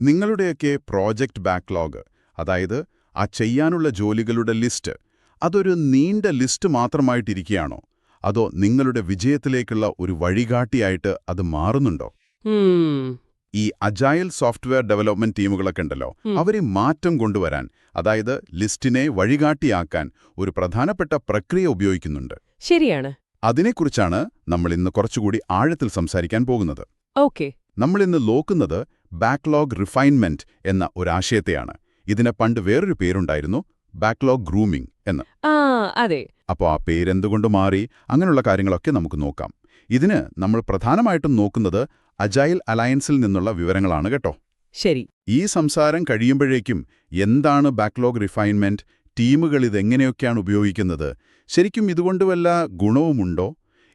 നിങ്ങളുടെയൊക്കെ project backlog അതായത് ആ ചെയ്യാനുള്ള ജോലികളുടെ ലിസ്റ്റ് അതൊരു നീണ്ട ലിസ്റ്റ് മാത്രമായിട്ടിരിക്കുകയാണോ? അതോ നിങ്ങളുടെ വിജയത്തിലേക്കുള്ള ഒരു വഴികാട്ടിയായിട്ട് അത് മാറുന്നുണ്ടോ? ഈ അജായൽ സോഫ്റ്റ്വെയർ ഡെവലപ്മെന്റ് ടീമുകളൊക്കെ ഉണ്ടല്ലോ അവരെ മാറ്റം കൊണ്ടുവരാൻ അതായത് ലിസ്റ്റിനെ വഴികാട്ടിയാക്കാൻ ഒരു പ്രധാനപ്പെട്ട പ്രക്രിയ ഉപയോഗിക്കുന്നുണ്ട്. ശരിയാണ്. അതിനെക്കുറിച്ചാണ് നമ്മൾ ഇന്ന് കുറച്ചുകൂടി ആഴത്തിൽ സംസാരിക്കാൻ പോകുന്നത്. ഓക്കെ. നമ്മൾ ഇന്ന് നോക്കുന്നത് ബാക്ക്ലോഗ് റിഫൈൻമെന്റ് എന്ന ഒരാശയത്തെയാണ്. ഇതിന് പണ്ട് വേറൊരു പേരുണ്ടായിരുന്നു ബാക്ക്ലോഗ് ഗ്രൂമിംഗ് എന്ന്. അതെ. അപ്പോൾ ആ പേരെന്തുകൊണ്ട് മാറി? അങ്ങനെയുള്ള കാര്യങ്ങളൊക്കെ നമുക്ക് നോക്കാം. ഇതിന് നമ്മൾ പ്രധാനമായിട്ടും നോക്കുന്നത് അജൈൽ അലയൻസിൽ നിന്നുള്ള വിവരങ്ങളാണ് കേട്ടോ. ശരി. ഈ സംസാരം കഴിയുമ്പോഴേക്കും എന്താണ് ബാക്ക്ലോഗ് റിഫൈൻമെന്റ് ടീമുകൾ ഇതെങ്ങനെയൊക്കെയാണ് ഉപയോഗിക്കുന്നത്? ശരിക്കും ഇതുകൊണ്ട് വല്ല ഗുണവുമുണ്ടോ?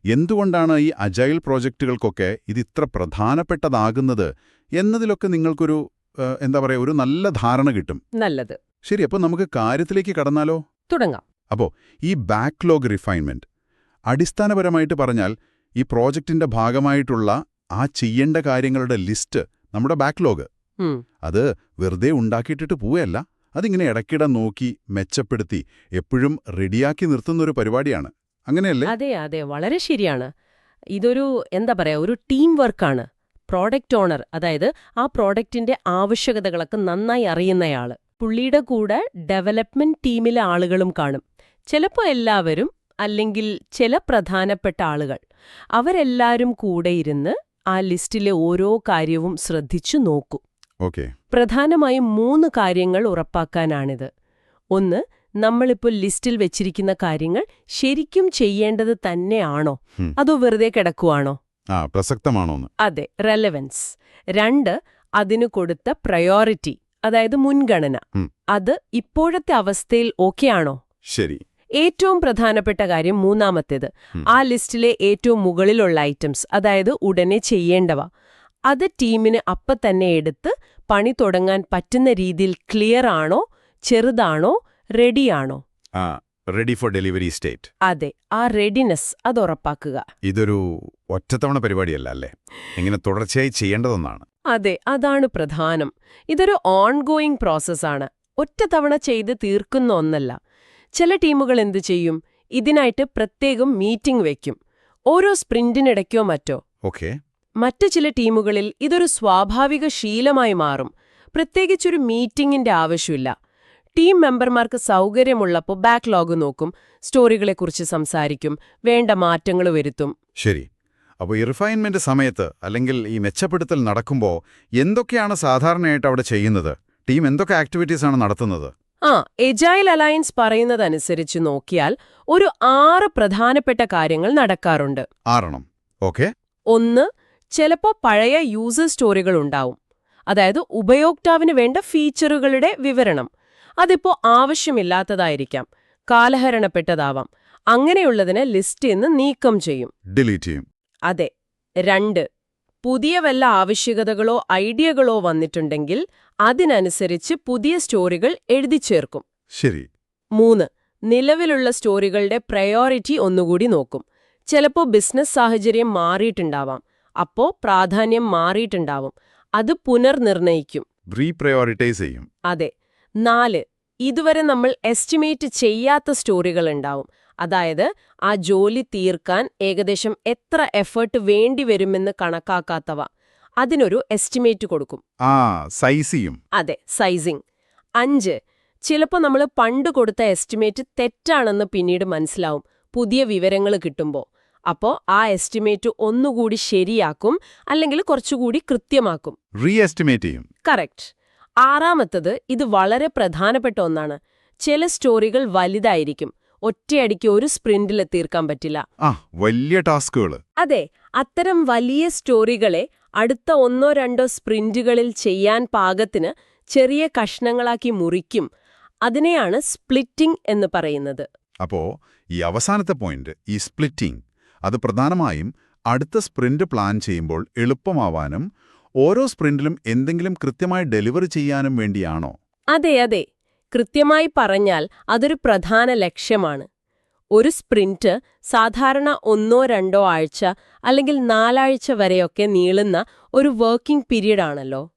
എന്തുകൊണ്ടാണ് ഈ അജൈൽ പ്രോജക്റ്റുകൾക്കൊക്കെ ഇതിത്ര പ്രധാനപ്പെട്ടതാകുന്നത് എന്നതിലൊക്കെ നിങ്ങൾക്കൊരു എന്താ പറയുക ഒരു നല്ല ധാരണ കിട്ടും? നല്ലത്. ശരി അപ്പോൾ നമുക്ക് കാര്യത്തിലേക്ക് കടന്നാലോ? തുടങ്ങാം. അപ്പോൾ ഈ ബാക്ക്ലോഗ് റിഫൈൻമെന്റ് അടിസ്ഥാനപരമായിട്ട് പറഞ്ഞാൽ ഈ പ്രോജക്റ്റിന്റെ ഭാഗമായിട്ടുള്ള ആ ചെയ്യേണ്ട കാര്യങ്ങളുടെ ലിസ്റ്റ് നമ്മുടെ ബാക്ക്ലോഗ്. അത് വെറുതെ ഉണ്ടാക്കിയിട്ടിട്ട് പോവുകയല്ല. അതിങ്ങനെ ഇടയ്ക്കിടെ നോക്കി മെച്ചപ്പെടുത്തി എപ്പോഴും റെഡിയാക്കി നിർത്തുന്നൊരു പരിപാടിയാണ്. അങ്ങനെയല്ലേ? അതെ അതെ. വളരെ ശരിയാണ്. ഇതൊരു എന്താ പറയാ ഒരു ടീം വർക്കാണ് പ്രോഡക്റ്റ് ഓണർ അതായത് ആ പ്രോഡക്റ്റിന്റെ ആവശ്യകതകളൊക്കെ നന്നായി അറിയുന്നയാൾ പുള്ളിയുടെ കൂടെ ഡെവലപ്മെന്റ് ടീമിലെ ആളുകളും കാണും. ചിലപ്പോൾ എല്ലാവരും അല്ലെങ്കിൽ ചില പ്രധാനപ്പെട്ട ആളുകൾ അവരെല്ലാവരും കൂടെ ഇരുന്ന് ആ ലിസ്റ്റിലെ ഓരോ കാര്യവും ശ്രദ്ധിച്ചു നോക്കും. ഓക്കെ. പ്രധാനമായും മൂന്ന് കാര്യങ്ങൾ ഉറപ്പാക്കാനാണിത്. ഒന്ന് നമ്മളിപ്പോൾ ലിസ്റ്റിൽ വെച്ചിരിക്കുന്ന കാര്യങ്ങൾ ശരിക്കും ചെയ്യേണ്ടത് തന്നെയാണോ? അതോ വെറുതെ കിടക്കുവാണോ? പ്രസക്തമാണോ അതെ റെലവൻസ് രണ്ട് അതിനു കൊടുത്ത പ്രയോറിറ്റി അതായത് മുൻഗണന. അത് ഇപ്പോഴത്തെ അവസ്ഥയിൽ ഓക്കെയാണോ ശരി. ഏറ്റവും പ്രധാനപ്പെട്ട കാര്യം മൂന്നാമത്തേത്. ആ ലിസ്റ്റിലെ ഏറ്റവും മുകളിലുള്ള ഐറ്റംസ് അതായത് ഉടനെ ചെയ്യേണ്ടവ അത് ടീമിന് അപ്പം തന്നെ എടുത്ത് പണി തുടങ്ങാൻ പറ്റുന്ന രീതിയിൽ ക്ലിയർ ആണോ? ചെറുതാണോ? റെഡിയാണോ ആ റെഡി ഫോർ ഡെലിവറി സ്റ്റേറ്റ് അതെ ആ റെഡിനെസ് അത് ഉറപ്പാക്കുക. ഇതൊരു ഒറ്റത്തവണ പരിപാടിയല്ല അല്ലേ? ഇങ്ങനെ തുടർച്ചയായി ചെയ്യേണ്ടതൊന്നാണ്. അതെ അതാണ് പ്രധാനം. ഇതൊരു ഓൺഗോയിങ് പ്രോസസ്സാണ് ഒറ്റത്തവണ തവണ ചെയ്ത് തീർക്കുന്ന ഒന്നല്ല. ചില ടീമുകൾ എന്തു ചെയ്യും? ഇതിനായിട്ട് പ്രത്യേകം മീറ്റിംഗ് വയ്ക്കും ഓരോ സ്പ്രിന്റിനിടയ്ക്കോ മറ്റോ. ഓക്കെ. മറ്റു ചില ടീമുകളിൽ ഇതൊരു സ്വാഭാവിക ശീലമായി മാറും. പ്രത്യേകിച്ചൊരു മീറ്റിംഗിന്റെ ആവശ്യമില്ല. ടീം മെമ്പർമാർക്ക് സൗകര്യമുള്ളപ്പോൾ ബാക്ക്ലോഗ് നോക്കും സ്റ്റോറികളെക്കുറിച്ച് സംസാരിക്കും വേണ്ട മാറ്റങ്ങൾ വരുത്തും. ശരി. അപ്പോൾ ഈ റിഫൈൻമെന്റ് സമയത്ത് അല്ലെങ്കിൽ ഈ മെച്ചപ്പെടുത്തൽ നടക്കുമ്പോൾ എന്തൊക്കെയാണ് സാധാരണയായിട്ട് അവിടെ ചെയ്യുന്നത്? ടീം എന്തൊക്കെ ആക്ടിവിറ്റീസ് ആണ് നടത്തുന്നത്? ആ എജൈൽ അലയൻസ് പറയുന്നതനുസരിച്ച് നോക്കിയാൽ ഒരു ആറ് പ്രധാനപ്പെട്ട കാര്യങ്ങൾ നടക്കാറുണ്ട്. ആറെണ്ണം. ഓക്കെ. ഒന്ന് ചിലപ്പോ പഴയ യൂസർ സ്റ്റോറികൾ ഉണ്ടാവും. അതായത് ഉപയോക്താവിന് വേണ്ട ഫീച്ചറുകളുടെ വിവരണം. അതിപ്പോ ആവശ്യമില്ലാത്തതായിരിക്കാം. കാലഹരണപ്പെട്ടതാവാം. അങ്ങനെയുള്ളതിനെ ലിസ്റ്റിൽ നിന്ന് നീക്കം ചെയ്യും. ഡിലീറ്റ് ചെയ്യും. അതെ. രണ്ട്. പുതിയ വല്ല ആവശ്യകതകളോ ഐഡിയകളോ വന്നിട്ടുണ്ടെങ്കിൽ അതിനനുസരിച്ച് പുതിയ സ്റ്റോറികൾ എഴുതി ചേർക്കും. ശരി. മൂന്ന്. നിലവിലുള്ള സ്റ്റോറികളുടെ പ്രയോറിറ്റി ഒന്നുകൂടി നോക്കും. ചിലപ്പോൾ ബിസിനസ് സാഹചര്യം മാറിയിട്ടുണ്ടാവാം. അപ്പോ പ്രാധാന്യം മാറിയിട്ടുണ്ടാവും. അത് പുനർനിർണയിക്കും. റീപ്രയോറിറ്റൈസ് ചെയ്യും. അതെ. നാല് ഇതുവരെ നമ്മൾ എസ്റ്റിമേറ്റ് ചെയ്യാത്ത സ്റ്റോറികൾ ഉണ്ടാവും. അതായത് ആ ജോലി തീർക്കാൻ ഏകദേശം എത്ര എഫേർട്ട് വേണ്ടിവരുമെന്ന് കണക്കാക്കാത്തവ. അതിനൊരു എസ്റ്റിമേറ്റ് കൊടുക്കും. ആ സൈസിയും അതെ സൈസിങ് അഞ്ച് ചിലപ്പോൾ നമ്മൾ പണ്ട് കൊടുത്ത എസ്റ്റിമേറ്റ് തെറ്റാണെന്ന് പിന്നീട് മനസ്സിലാവും. പുതിയ വിവരങ്ങൾ കിട്ടുമ്പോൾ അപ്പോൾ ആ എസ്റ്റിമേറ്റ് ഒന്നുകൂടി ശരിയാക്കും അല്ലെങ്കിൽ കുറച്ചുകൂടി കൃത്യമാക്കും. റീ എസ്റ്റിമേറ്റ് ചെയ്യും. കറക്റ്റ് ആറാമത്തത് ഇത് വളരെ പ്രധാനപ്പെട്ട ഒന്നാണ്. ചില സ്റ്റോറികൾ വലുതായിരിക്കും. ഒറ്റയടിക്ക് ഒരു സ്പ്രിന്റിൽ തീർക്കാൻ പറ്റില്ല. ആ വലിയ ടാസ്കുകൾ അതെ അത്തരം വലിയ സ്റ്റോറികളെ അടുത്ത ഒന്നോ രണ്ടോ സ്പ്രിന്റുകളിൽ ചെയ്യാൻ പാകത്തിന് ചെറിയ കഷ്ണങ്ങളാക്കി മുറിക്കും. അതിനെയാണ് സ്പ്ലിറ്റിംഗ് എന്ന് പറയുന്നത്. അപ്പോ ഈ അവസാനത്തെ പോയിന്റ് ഈ സ്പ്ലിറ്റിംഗ് അത് പ്രധാനമായും അടുത്ത സ്പ്രിന്റ് പ്ലാൻ ചെയ്യുമ്പോൾ എളുപ്പമാവാനും ഓരോ സ്പ്രിന്റിലും എന്തെങ്കിലും കൃത്യമായി ഡെലിവറി ചെയ്യാനും വേണ്ടിയാണോ? അതെ അതെ. കൃത്യമായി പറഞ്ഞാൽ അതൊരു പ്രധാന ലക്ഷ്യമാണ്. ഒരു സ്പ്രിന്റ് സാധാരണ ഒന്നോ രണ്ടോ ആഴ്ച അല്ലെങ്കിൽ നാലാഴ്ച വരെയൊക്കെ നീളുന്ന ഒരു വർക്കിംഗ് പീരീഡ് ആണല്ലോ.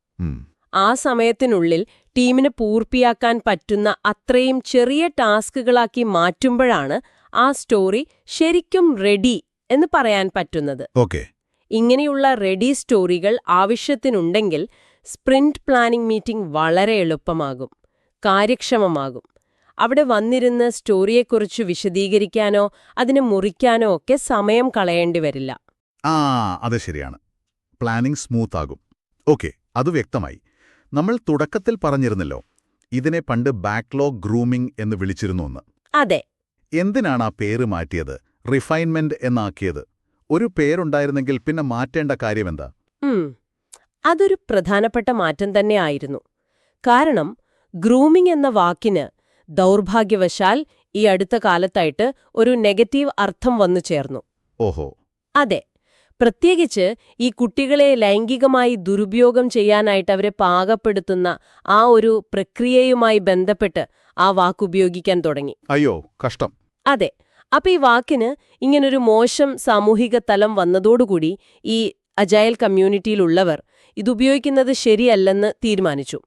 ആ സമയത്തിനുള്ളിൽ ടീമിന് പൂർത്തിയാക്കാൻ പറ്റുന്ന അത്രയും ചെറിയ ടാസ്കുകളാക്കി മാറ്റുമ്പോഴാണ് ആ സ്റ്റോറി ശരിക്കും റെഡി എന്ന് പറയാൻ പറ്റുന്നത്. ഓക്കെ. ഇങ്ങനെയുള്ള റെഡി സ്റ്റോറികൾ ആവശ്യത്തിനുണ്ടെങ്കിൽ സ്പ്രിന്റ് പ്ലാനിംഗ് മീറ്റിംഗ് വളരെ എളുപ്പമാകും കാര്യക്ഷമമാകും. അവിടെ വന്നിരുന്ന് സ്റ്റോറിയെക്കുറിച്ച് വിശദീകരിക്കാനോ അതിനെ മുറിക്കാനോ ഒക്കെ സമയം കളയേണ്ടി വരില്ല. ആ അത് ശരിയാണ്. പ്ലാനിംഗ് സ്മൂത്ത് ആകും. ഓക്കെ അത് വ്യക്തമായി. നമ്മൾ തുടക്കത്തിൽ പറഞ്ഞിരുന്നല്ലോ ഇതിനെ പണ്ട് ബാക്ക്ലോഗ് ഗ്രൂമിംഗ് എന്ന് വിളിച്ചിരുന്നു എന്ന് അതെ. എന്തിനാണ് ആ പേര് മാറ്റിയത്? റിഫൈൻമെന്റ് എന്നാക്കിയത്? ഒരു പേരുണ്ടായിരുന്നെങ്കിൽ പിന്നെ മാറ്റേണ്ട കാര്യമെന്താ. അതൊരു പ്രധാനപ്പെട്ട മാറ്റം തന്നെ ആയിരുന്നു. കാരണം ഗ്രൂമിംഗ് എന്ന വാക്കിന് ദൗർഭാഗ്യവശാൽ ഈ അടുത്ത കാലത്തായിട്ട് ഒരു നെഗറ്റീവ് അർത്ഥം വന്നു ചേർന്നു. ഓഹോ. അതെ. പ്രത്യേകിച്ച് ഈ കുട്ടികളെ ലൈംഗികമായി ദുരുപയോഗം ചെയ്യാനായിട്ട് അവരെ പാകപ്പെടുത്തുന്ന ആ ഒരു പ്രക്രിയയുമായി ബന്ധപ്പെട്ട് ആ വാക്കുപയോഗിക്കാൻ തുടങ്ങി. അയ്യോ കഷ്ടം. അതെ. അപ്പൊ ഈ വാക്കിന് ഇങ്ങനൊരു മോശം സാമൂഹിക തലം വന്നതോടുകൂടി ഈ അജായൽ കമ്മ്യൂണിറ്റിയിലുള്ളവർ ഇതുപയോഗിക്കുന്നത് ശരിയല്ലെന്ന് തീരുമാനിച്ചു.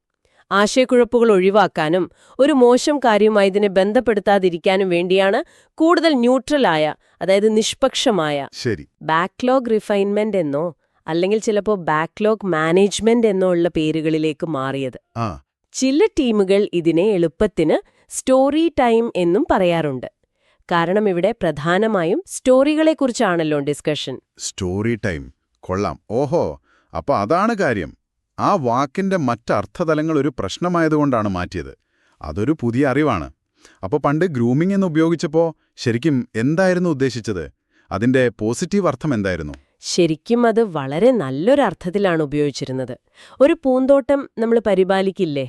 ആശയക്കുഴപ്പുകൾ ഒഴിവാക്കാനും ഒരു മോശം കാര്യവുമായി ഇതിനെ ബന്ധപ്പെടുത്താതിരിക്കാനും വേണ്ടിയാണ് കൂടുതൽ ന്യൂട്രലായ അതായത് നിഷ്പക്ഷമായ ശരി. ബാക്ക്ലോഗ് റിഫൈൻമെന്റ് എന്നോ അല്ലെങ്കിൽ ചിലപ്പോൾ ബാക്ക്ലോഗ് മാനേജ്മെന്റ് എന്നോ ഉള്ള പേരുകളിലേക്ക് മാറിയത്. ചില ടീമുകൾ ഇതിനെ എളുപ്പത്തിന് സ്റ്റോറി ടൈം എന്നും പറയാറുണ്ട്. കാരണം ഇവിടെ പ്രധാനമായും സ്റ്റോറികളെക്കുറിച്ചാണല്ലോ ഡിസ്കഷൻ. Story time. കൊള്ളാം. ഓഹോ അപ്പൊ അതാണ് കാര്യം. ആ വാക്കിന്റെ മറ്റർത്ഥതലങ്ങൾ ഒരു പ്രശ്നമായതുകൊണ്ടാണ് മാറ്റിയത്. അതൊരു പുതിയ അറിവാണ്. അപ്പോൾ പണ്ട് ഗ്രൂമിംഗ് എന്ന് ഉപയോഗിച്ചപ്പോൾ ശരിക്കും എന്തായിരുന്നു ഉദ്ദേശിച്ചത്? അതിന്റെ പോസിറ്റീവ് അർത്ഥം എന്തായിരുന്നു? ശരിക്കും അത് വളരെ നല്ലൊരു അർത്ഥത്തിലാണ് ഉപയോഗിച്ചിരുന്നത്. ഒരു പൂന്തോട്ടം നമ്മൾ പരിപാലിക്കില്ലേ?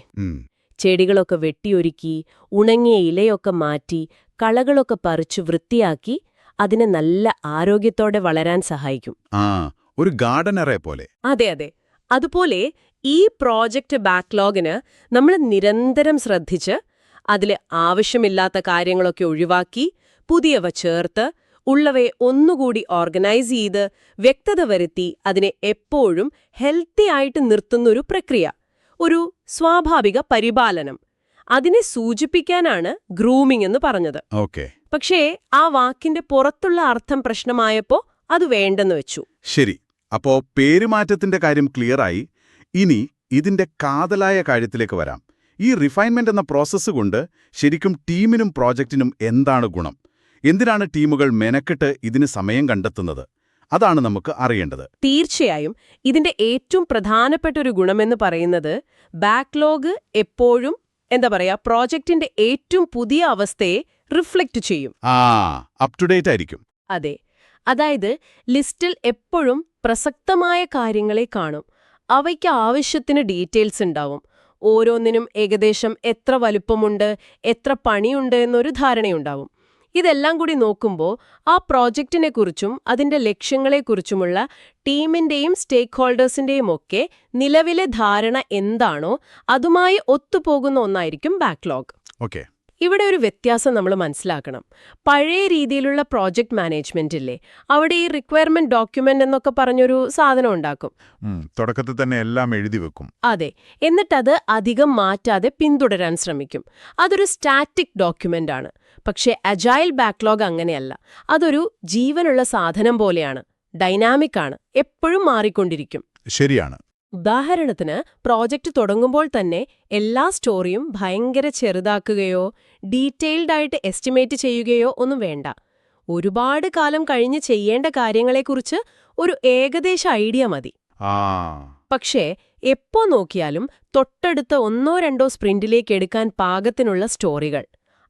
ചെടികളൊക്കെ വെട്ടിയൊരുക്കി ഉണങ്ങിയ ഇലയൊക്കെ മാറ്റി കളകളൊക്കെ പറിച്ചു വൃത്തിയാക്കി അതിനെ നല്ല ആരോഗ്യത്തോടെ വളരാൻ സഹായിക്കും. ആ ഒരു ഗാർഡനറെ പോലെ. അതെ അതെ. അതുപോലെ ഈ പ്രോജക്റ്റ് ബാക്ക്ലോഗിന് നമ്മൾ നിരന്തരം ശ്രദ്ധിച്ച് അതിൽ ആവശ്യമില്ലാത്ത കാര്യങ്ങളൊക്കെ ഒഴിവാക്കി പുതിയവ ചേർത്ത് ഉള്ളവയെ ഒന്നുകൂടി ഓർഗനൈസ് ചെയ്ത് വ്യക്തത വരുത്തി അതിനെ എപ്പോഴും ഹെൽത്തി ആയിട്ട് നിർത്തുന്നൊരു പ്രക്രിയ. ഒരു സ്വാഭാവിക പരിപാലനം. അതിനെ സൂചിപ്പിക്കാനാണ് ഗ്രൂമിംഗ് എന്ന് പറഞ്ഞത്. ഓക്കെ. പക്ഷേ ആ വാക്കിന്റെ പുറത്തുള്ള അർത്ഥം പ്രശ്നമായപ്പോ അത് വേണ്ടെന്ന് വെച്ചു. ശരി. അപ്പോ പേരുമാറ്റത്തിന്റെ കാര്യം ക്ലിയറായി. ഇനി ഇതിന്റെ കാതലായ കാര്യത്തിലേക്ക് വരാം. ഈ റിഫൈൻമെന്റ് എന്ന പ്രോസസ്സ് കൊണ്ട് ശരിക്കും ടീമിനും പ്രോജക്റ്റിനും എന്താണ് ഗുണം? എന്തിനാണ് ടീമുകൾ മെനക്കെട്ട് ഇതിന് സമയം കണ്ടെത്തുന്നത്? അതാണ് നമുക്ക് അറിയേണ്ടത്. തീർച്ചയായും ഇതിന്റെ ഏറ്റവും പ്രധാനപ്പെട്ട ഒരു ഗുണമെന്ന് പറയുന്നത് ബാക്ക്ലോഗ് എപ്പോഴും എന്താ പറയാ പ്രോജക്റ്റിന്റെ ഏറ്റവും പുതിയ അവസ്ഥയെ റിഫ്ലക്റ്റ് ചെയ്യും. ആ അപ് ടു ഡേറ്റ് ആയിരിക്കും. അതെ. അതായത് ലിസ്റ്റിൽ എപ്പോഴും പ്രസക്തമായ കാര്യങ്ങളെ കാണും. അവയ്ക്ക് ആവശ്യത്തിന് ഡീറ്റെയിൽസ് ഉണ്ടാവും. ഓരോന്നിനും ഏകദേശം എത്ര വലുപ്പമുണ്ട് എത്ര പണിയുണ്ട് എന്നൊരു ധാരണയുണ്ടാവും. ഇതെല്ലാം കൂടി നോക്കുമ്പോൾ ആ പ്രോജക്റ്റിനെക്കുറിച്ചും അതിന്റെ ലക്ഷ്യങ്ങളെക്കുറിച്ചുമുള്ള ടീമിന്റെയും സ്റ്റേക്ക് ഹോൾഡേഴ്സിന്റെയും ഒക്കെ നിലവിലെ ധാരണ എന്താണോ അതുമായി ഒത്തുപോകുന്ന ഒന്നായിരിക്കും ബാക്ക്ലോഗ്. ഓക്കെ. ഇവിടെ ഒരു വ്യത്യാസം നമ്മൾ മനസ്സിലാക്കണം. പഴയ രീതിയിലുള്ള പ്രോജക്റ്റ് മാനേജ്മെന്റ് ഇല്ലേ? അവിടെ ഈ റിക്വയർമെന്റ് ഡോക്യുമെന്റ് എന്നൊക്കെ പറഞ്ഞൊരു സാധനം ഉണ്ടാക്കും. തുടക്കത്തിൽ തന്നെ എല്ലാം എഴുതി വെക്കും. അതെ. എന്നിട്ടത് അധികം മാറ്റാതെ പിന്തുടരാൻ ശ്രമിക്കും. അതൊരു സ്റ്റാറ്റിക് ഡോക്യുമെന്റ് ആണ്. പക്ഷേ അജൈൽ ബാക്ക്ലോഗ് അങ്ങനെയല്ല. അതൊരു ജീവനുള്ള സാധനം പോലെയാണ്. ഡൈനാമിക് ആണ്. എപ്പോഴും മാറിക്കൊണ്ടിരിക്കും. ശരിയാണ്. ഉദാഹരണത്തിന് പ്രോജക്റ്റ് തുടങ്ങുമ്പോൾ തന്നെ എല്ലാ സ്റ്റോറിയും ഭയങ്കര ചെറുതാക്കുകയോ ഡീറ്റെയിൽഡ് ആയിട്ട് എസ്റ്റിമേറ്റ് ചെയ്യുകയോ ഒന്നും വേണ്ട. ഒരുപാട് കാലം കഴിഞ്ഞ് ചെയ്യേണ്ട കാര്യങ്ങളെക്കുറിച്ച് ഒരു ഏകദേശ ഐഡിയ മതി. പക്ഷേ എപ്പോ നോക്കിയാലും തൊട്ടടുത്ത ഒന്നോ രണ്ടോ സ്പ്രിന്റിലേക്ക് എടുക്കാൻ പാകത്തിനുള്ള സ്റ്റോറികൾ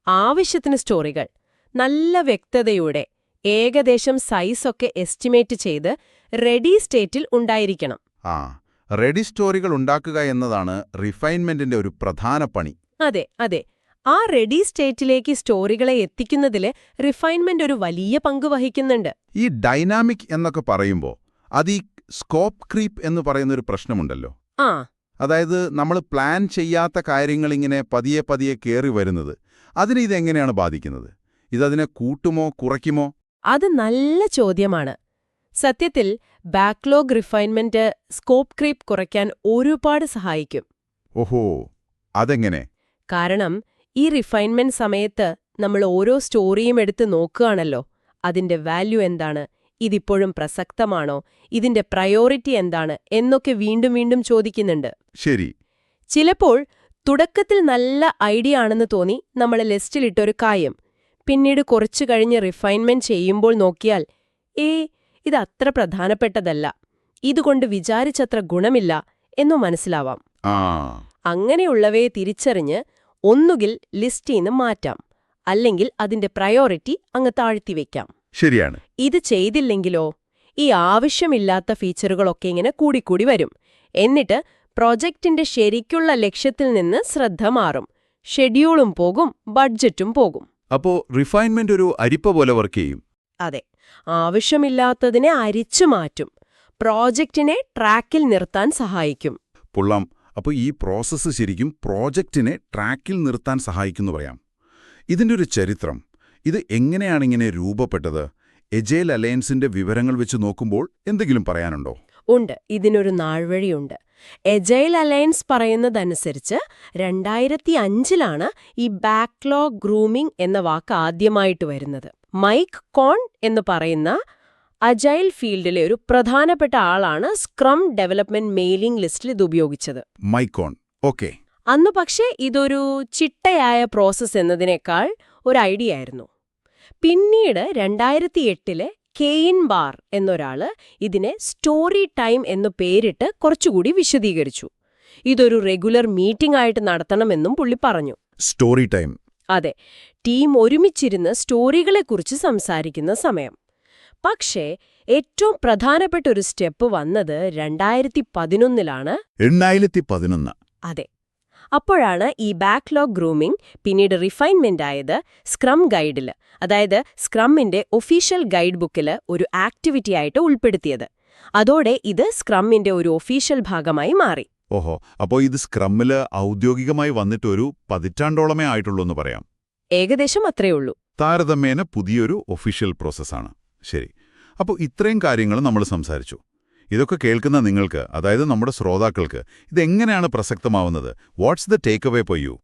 ആവശ്യത്തിന് സ്റ്റോറികൾ നല്ല വ്യക്തതയോടെ ഏകദേശം സൈസൊക്കെ എസ്റ്റിമേറ്റ് ചെയ്ത് റെഡി സ്റ്റേറ്റിൽ ഉണ്ടായിരിക്കണം. ആ. റെഡി സ്റ്റോറികൾ ഉണ്ടാക്കുക എന്നതാണ് റിഫൈൻമെന്റിന്റെ ഒരു പ്രധാന പണി. അതെ അതെ. ആ റെഡി സ്റ്റേറ്റിലേക്ക് സ്റ്റോറികളെ എത്തിക്കുന്നതിൽ റിഫൈൻമെന്റ് ഒരു വലിയ പങ്ക് വഹിക്കുന്നുണ്ട്. ഈ ഡൈനാമിക് എന്നൊക്കെ പറയുമ്പോൾ അത് ഈ സ്കോപ്പ് ക്രീപ്പ് എന്ന് പറയുന്ന ഒരു പ്രശ്നമുണ്ടല്ലോ. ആ. അതായത് നമ്മൾ പ്ലാൻ ചെയ്യാത്ത കാര്യങ്ങൾ ഇങ്ങനെ പതിയെ പതിയെ കയറി വരുന്നത്. അതിനെ ഇതെങ്ങനെയാണ് ബാധിക്കുന്നത്? ഇതതിനെ കൂട്ടുമോ കുറയ്ക്കുമോ? അത് നല്ല ചോദ്യമാണ്. സത്യത്തിൽ ബാക്ക്ലോഗ് റിഫൈൻമെന്റ് സ്കോപ്പ് ക്രീപ്പ് കുറയ്ക്കാൻ ഒരുപാട് സഹായിക്കും. ഓഹോ അതെങ്ങനെ? കാരണം ഈ റിഫൈൻമെന്റ് സമയത്ത് നമ്മൾ ഓരോ സ്റ്റോറിയും എടുത്ത് നോക്കുകയാണല്ലോ. അതിന്റെ വാല്യൂ എന്താണ്? ഇതിപ്പോഴും പ്രസക്തമാണോ? ഇതിന്റെ പ്രയോറിറ്റി എന്താണ്? എന്നൊക്കെ വീണ്ടും വീണ്ടും ചോദിക്കുന്നുണ്ട്. ശരി. ചിലപ്പോൾ തുടക്കത്തിൽ നല്ല ഐഡിയ ആണെന്ന് തോന്നി നമ്മൾ ലിസ്റ്റിലിട്ടൊരു കാര്യം പിന്നീട് കുറച്ചു കഴിഞ്ഞ് റിഫൈൻമെന്റ് ചെയ്യുമ്പോൾ നോക്കിയാൽ ഏ ഇത് അത്ര പ്രധാനപ്പെട്ടതല്ല. ഇതുകൊണ്ട് വിചാരിച്ചത്ര ഗുണമില്ല എന്നു മനസ്സിലാവാം. അങ്ങനെയുള്ളവയെ തിരിച്ചറിഞ്ഞ് ഒന്നുകിൽ ലിസ്റ്റീന്ന് മാറ്റാം അല്ലെങ്കിൽ അതിന്റെ പ്രയോറിറ്റി അങ്ങ് താഴ്ത്തിവെക്കാം ശരിയാണ്. ഇത് ചെയ്തില്ലെങ്കിലോ? ഈ ആവശ്യമില്ലാത്ത ഫീച്ചറുകളൊക്കെ ഇങ്ങനെ കൂടിക്കൂടി വരും. എന്നിട്ട് പ്രോജക്റ്റിന്റെ ശരിക്കുള്ള ലക്ഷ്യത്തിൽ നിന്ന് ശ്രദ്ധ മാറും. ഷെഡ്യൂളും പോകും ബഡ്ജറ്റും പോകും. അപ്പോ റിഫൈൻമെന്റ് ഒരു അരിപ്പ പോലെ വർക്ക് ചെയ്യും. അതെ. ആവശ്യമില്ലാത്തതിനെ അരിച്ചു മാറ്റും. പ്രോജക്റ്റിനെ ട്രാക്കിൽ നിർത്താൻ സഹായിക്കും. പുള്ളം. അപ്പോൾ ഈ പ്രോസസ്സ് ശരിക്കും പ്രോജക്റ്റിനെ ട്രാക്കിൽ നിർത്താൻ സഹായിക്കുന്നു പറയാം. ഇതിന്റെ ഒരു ചരിത്രം ഇത് എങ്ങനെയാണ് ഇങ്ങനെ രൂപപ്പെട്ടത് എജേൽ അലയൻസിന്റെ വിവരങ്ങൾ വെച്ച് നോക്കുമ്പോൾ എന്തെങ്കിലും പറയാനുണ്ടോ? ഉണ്ട് ഇതിനൊരു നാൾവഴിയുണ്ട്. എജൈൽ അലയൻസ് പറയുന്നതനുസരിച്ച് രണ്ടായിരത്തി അഞ്ചിലാണ് ഈ ബാക്ക്ലോഗ് ഗ്രൂമിംഗ് എന്ന വാക്ക് ആദ്യമായിട്ട് വരുന്നത്. മൈക്ക് കോൺ എന്ന് പറയുന്ന അജൈൽ ഫീൽഡിലെ ഒരു പ്രധാനപ്പെട്ട ആളാണ് സ്ക്രം ഡെവലപ്മെന്റ് മെയിലിംഗ് ലിസ്റ്റിൽ ഇത് ഉപയോഗിച്ചത്. മൈക്കോൺ. ഓക്കെ. അന്ന് പക്ഷേ ഇതൊരു ചിട്ടയായ പ്രോസസ് എന്നതിനേക്കാൾ ഒരു ഐഡിയ ആയിരുന്നു. പിന്നീട് രണ്ടായിരത്തി എട്ടിലെ കെയിൻ ബാർ എന്നൊരാൾ ഇതിനെ സ്റ്റോറി ടൈം എന്നു പേരിട്ട് കുറച്ചുകൂടി വിശദീകരിച്ചു. ഇതൊരു റെഗുലർ മീറ്റിംഗ് ആയിട്ട് നടത്തണമെന്നും പുള്ളി പറഞ്ഞു. Story time. അതെ ടീം ഒരുമിച്ചിരുന്ന് സ്റ്റോറികളെക്കുറിച്ച് സംസാരിക്കുന്ന സമയം. പക്ഷേ ഏറ്റവും പ്രധാനപ്പെട്ട ഒരു സ്റ്റെപ്പ് വന്നത് രണ്ടായിരത്തി പതിനൊന്നിലാണ് രണ്ടായിരത്തി പതിനൊന്ന് അതെ. അപ്പോഴാണ് ഈ ബാക്ക്ലോഗ് ഗ്രൂമിംഗ് പിന്നീട് റിഫൈൻമെന്റ് ആയത് സ്ക്രം ഗൈഡിൽ അതായത് സ്ക്രമ്മിന്റെ ഒഫീഷ്യൽ ഗൈഡ് ബുക്കിൽ ഒരു ആക്ടിവിറ്റി ആയിട്ട് ഉൾപ്പെടുത്തിയത്. അതോടെ ഇത് സ്ക്രമ്മിന്റെ ഒരു ഒഫീഷ്യൽ ഭാഗമായി മാറി. ഓഹോ അപ്പോ ഇത് സ്ക്രമ്മിൽ ഔദ്യോഗികമായി വന്നിട്ട് ഒരു പതിറ്റാണ്ടോളമേ ആയിട്ടുള്ളൂ എന്ന് പറയാം. ഏകദേശം അത്രയേ ഉള്ളൂ താരതമ്യേന പുതിയൊരു ഒഫീഷ്യൽ പ്രോസസ്സാണ്. ശരി. അപ്പോൾ ഇത്രയും കാര്യങ്ങൾ നമ്മൾ സംസാരിച്ചു. ഇതൊക്കെ കേൾക്കുന്ന നിങ്ങൾക്ക് അതായത് നമ്മുടെ ശ്രോതാക്കൾക്ക് ഇതെങ്ങനെയാണ് പ്രസക്തമാവുന്നത്? What's the takeaway for you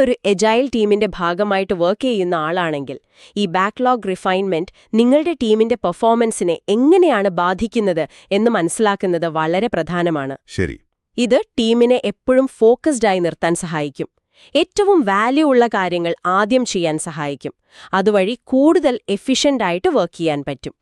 ഒരു എജൈൽ ടീമിന്റെ ഭാഗമായിട്ട് വർക്ക് ചെയ്യുന്ന ആളാണെങ്കിൽ ഈ ബാക്ക്ലോഗ് റിഫൈൻമെന്റ് നിങ്ങളുടെ ടീമിന്റെ പെർഫോമൻസിനെ എങ്ങനെയാണ് ബാധിക്കുന്നത് എന്ന് മനസ്സിലാക്കുന്നത് വളരെ പ്രധാനമാണ്. ശരി. ഇത് ടീമിനെ എപ്പോഴും ഫോക്കസ്ഡായി നിർത്താൻ സഹായിക്കും. ഏറ്റവും വാല്യൂ ഉള്ള കാര്യങ്ങൾ ആദ്യം ചെയ്യാൻ സഹായിക്കും. അതുവഴി കൂടുതൽ എഫിഷ്യന്റ് ആയിട്ട് വർക്ക് ചെയ്യാൻ പറ്റും.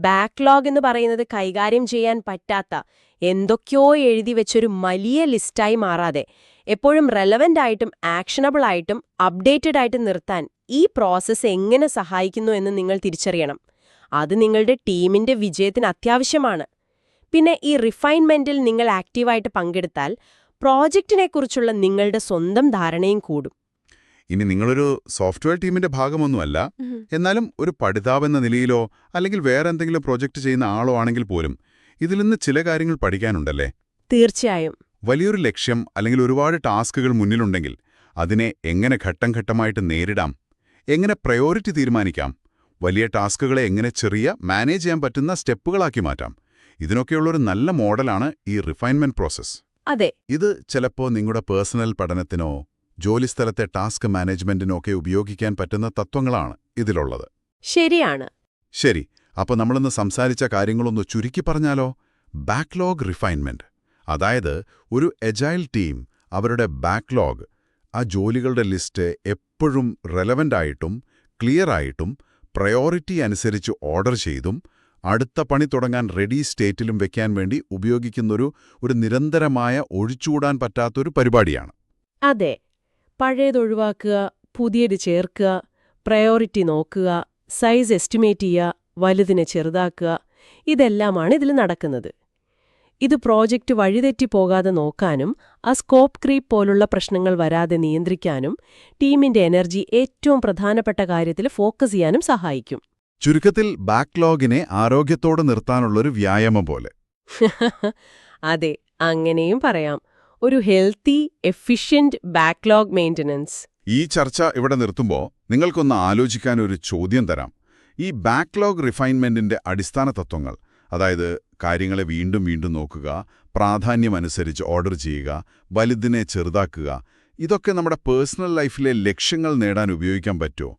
ബാക്ക്ലോഗ് എന്ന് പറയുന്നത് കൈകാര്യം ചെയ്യാൻ പറ്റാത്ത എന്തൊക്കെയോ എഴുതി വെച്ചൊരു വലിയ ലിസ്റ്റായി മാറാതെ എപ്പോഴും റെലവന്റ് ആയിട്ടും ആക്ഷനബിൾ ആയിട്ടും അപ്ഡേറ്റഡ് ആയിട്ട് നിർത്താൻ ഈ പ്രോസസ്സ് എങ്ങനെ സഹായിക്കുന്നു എന്ന് നിങ്ങൾ തിരിച്ചറിയണം. അത് നിങ്ങളുടെ ടീമിന്റെ വിജയത്തിന് അത്യാവശ്യമാണ്. പിന്നെ ഈ റിഫൈൻമെന്റിൽ നിങ്ങൾ ആക്റ്റീവായിട്ട് പങ്കെടുത്താൽ പ്രോജക്റ്റിനെക്കുറിച്ചുള്ള നിങ്ങളുടെ സ്വന്തം ധാരണയും കൂടും. ഇനി നിങ്ങളൊരു സോഫ്റ്റ്വെയർ ടീമിന്റെ ഭാഗമൊന്നുമല്ല. എന്നാലും ഒരു പഠിതാവെന്ന നിലയിലോ അല്ലെങ്കിൽ വേറെ എന്തെങ്കിലും പ്രോജക്റ്റ് ചെയ്യുന്ന ആളോ ആണെങ്കിൽ പോലും ഇതിൽ നിന്ന് ചില കാര്യങ്ങൾ പഠിക്കാനുണ്ടല്ലേ? തീർച്ചയായും. വലിയൊരു ലക്ഷ്യം അല്ലെങ്കിൽ ഒരുപാട് ടാസ്കുകൾ മുന്നിലുണ്ടെങ്കിൽ അതിനെ എങ്ങനെ ഘട്ടം ഘട്ടമായിട്ട് നേരിടാം? എങ്ങനെ പ്രയോറിറ്റി തീരുമാനിക്കാം? വലിയ ടാസ്കുകളെ എങ്ങനെ ചെറിയ മാനേജ് ചെയ്യാൻ പറ്റുന്ന സ്റ്റെപ്പുകളാക്കി മാറ്റാം? ഇതിനൊക്കെയുള്ളൊരു നല്ല മോഡലാണ് ഈ റിഫൈൻമെന്റ് പ്രോസസ്സ്. അതെ. ഇത് ചിലപ്പോ നിങ്ങളുടെ പേഴ്സണൽ പഠനത്തിനോ ജോലിസ്ഥലത്തെ ടാസ്ക് മാനേജ്മെന്റിനോ ഒക്കെ ഉപയോഗിക്കാൻ പറ്റുന്ന തത്വങ്ങളാണ് ഇതിലുള്ളത്. ശരിയാണ്. ശരി അപ്പൊ നമ്മളിന്ന് സംസാരിച്ച കാര്യങ്ങളൊന്ന് ചുരുക്കി പറഞ്ഞാലോ? Backlog refinement. അതായത് ഒരു എജൈൽ ടീം അവരുടെ ബാക്ക്ലോഗ് ആ ജോലികളുടെ ലിസ്റ്റ് എപ്പോഴും റെലവന്റായിട്ടും ആയിട്ടും ക്ലിയർ ആയിട്ടും പ്രയോറിറ്റി അനുസരിച്ച് ഓർഡർ ചെയ്തും അടുത്ത പണി തുടങ്ങാൻ റെഡി സ്റ്റേറ്റിലും വെക്കാൻ വേണ്ടി ഉപയോഗിക്കുന്നൊരു ഒരു നിരന്തരമായ ഒഴിച്ചുകൂടാൻ പറ്റാത്തൊരു പരിപാടിയാണ്. അതെ. പഴയത് ഒഴിവാക്കുക പുതിയത് ചേർക്കുക പ്രയോറിറ്റി നോക്കുക സൈസ് എസ്റ്റിമേറ്റ് ചെയ്യുക വലുതിനെ ചെറുതാക്കുക ഇതെല്ലാമാണ് ഇതിൽ നടക്കുന്നത്. ഇത് പ്രോജക്റ്റ് വഴിതെറ്റി പോകാതെ നോക്കാനും ആ സ്കോപ്പ് ക്രീപ്പ് പോലുള്ള പ്രശ്നങ്ങൾ വരാതെ നിയന്ത്രിക്കാനും ടീമിന്റെ എനർജി ഏറ്റവും പ്രധാനപ്പെട്ട കാര്യത്തിൽ ഫോക്കസ് ചെയ്യാനും സഹായിക്കും. ചുരുക്കത്തിൽ ബാക്ക്ലോഗിനെ ആരോഗ്യത്തോടെ നിർത്താനുള്ളൊരു വ്യായാമം പോലെ. അതെ അങ്ങനെയും പറയാം. ഒരു ഹെൽത്തി എഫിഷ്യന്റ് ബാക്ക്ലോഗ് മെയിന്റനൻസ്. ഈ ചർച്ച ഇവിടെ നിർത്തുമ്പോൾ നിങ്ങൾക്കൊന്ന് ആലോചിക്കാൻ ഒരു ചോദ്യം തരാം. ഈ ബാക്ക്ലോഗ് റിഫൈൻമെന്റിന്റെ അടിസ്ഥാന തത്വങ്ങൾ അതായത് കാര്യങ്ങളെ വീണ്ടും വീണ്ടും നോക്കുക പ്രാധാന്യമനുസരിച്ച് ഓർഡർ ചെയ്യുക വലുതിനെ ചെറുതാക്കുക ഇതൊക്കെ നമ്മുടെ പേഴ്സണൽ ലൈഫിലെ ലക്ഷ്യങ്ങൾ നേടാൻ ഉപയോഗിക്കാൻ പറ്റുമോ?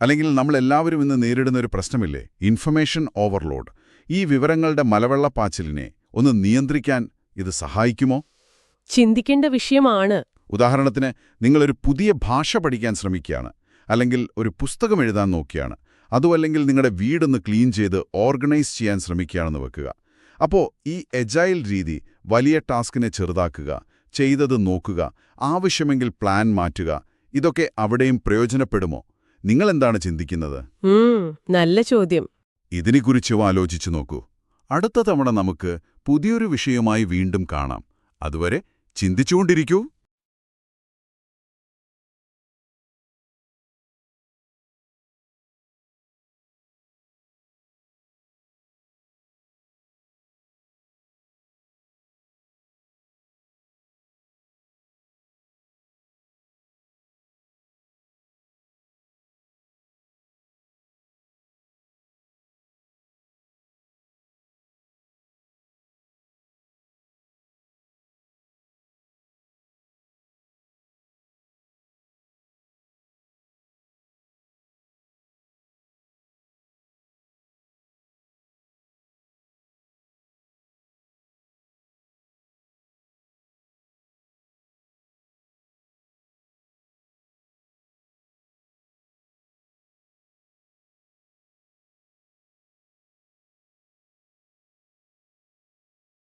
അല്ലെങ്കിൽ നമ്മളെല്ലാവരും ഇന്ന് നേരിടുന്ന ഒരു പ്രശ്നമില്ലേ? ഇൻഫർമേഷൻ ഓവർലോഡ് ഈ വിവരങ്ങളുടെ മലവെള്ളപ്പാച്ചിലിനെ ഒന്ന് നിയന്ത്രിക്കാൻ ഇത് സഹായിക്കുമോ? ചിന്തിക്കേണ്ട വിഷയമാണ്. ഉദാഹരണത്തിന് നിങ്ങളൊരു പുതിയ ഭാഷ പഠിക്കാൻ ശ്രമിക്കുകയാണ്. അല്ലെങ്കിൽ ഒരു പുസ്തകം എഴുതാൻ നോക്കിയാണ് അതുമല്ലെങ്കിൽ നിങ്ങളുടെ വീടൊന്ന് ക്ലീൻ ചെയ്ത് ഓർഗനൈസ് ചെയ്യാൻ ശ്രമിക്കുകയാണെന്ന് വെക്കുക. അപ്പോൾ ഈ എജൈൽ രീതി വലിയ ടാസ്കിനെ ചെറുതാക്കുക ചെയ്തത് നോക്കുക ആവശ്യമെങ്കിൽ പ്ലാൻ മാറ്റുക ഇതൊക്കെ അവിടെയും പ്രയോജനപ്പെടുമോ? നിങ്ങളെന്താണ് ചിന്തിക്കുന്നത്? ഉം, നല്ല ചോദ്യം. ഇതിനെക്കുറിച്ചും ആലോചിച്ചു നോക്കൂ. അടുത്ത തവണ നമുക്ക് പുതിയൊരു വിഷയമായി വീണ്ടും കാണാം. അതുവരെ ചിന്തിച്ചുകൊണ്ടിരിക്കൂ.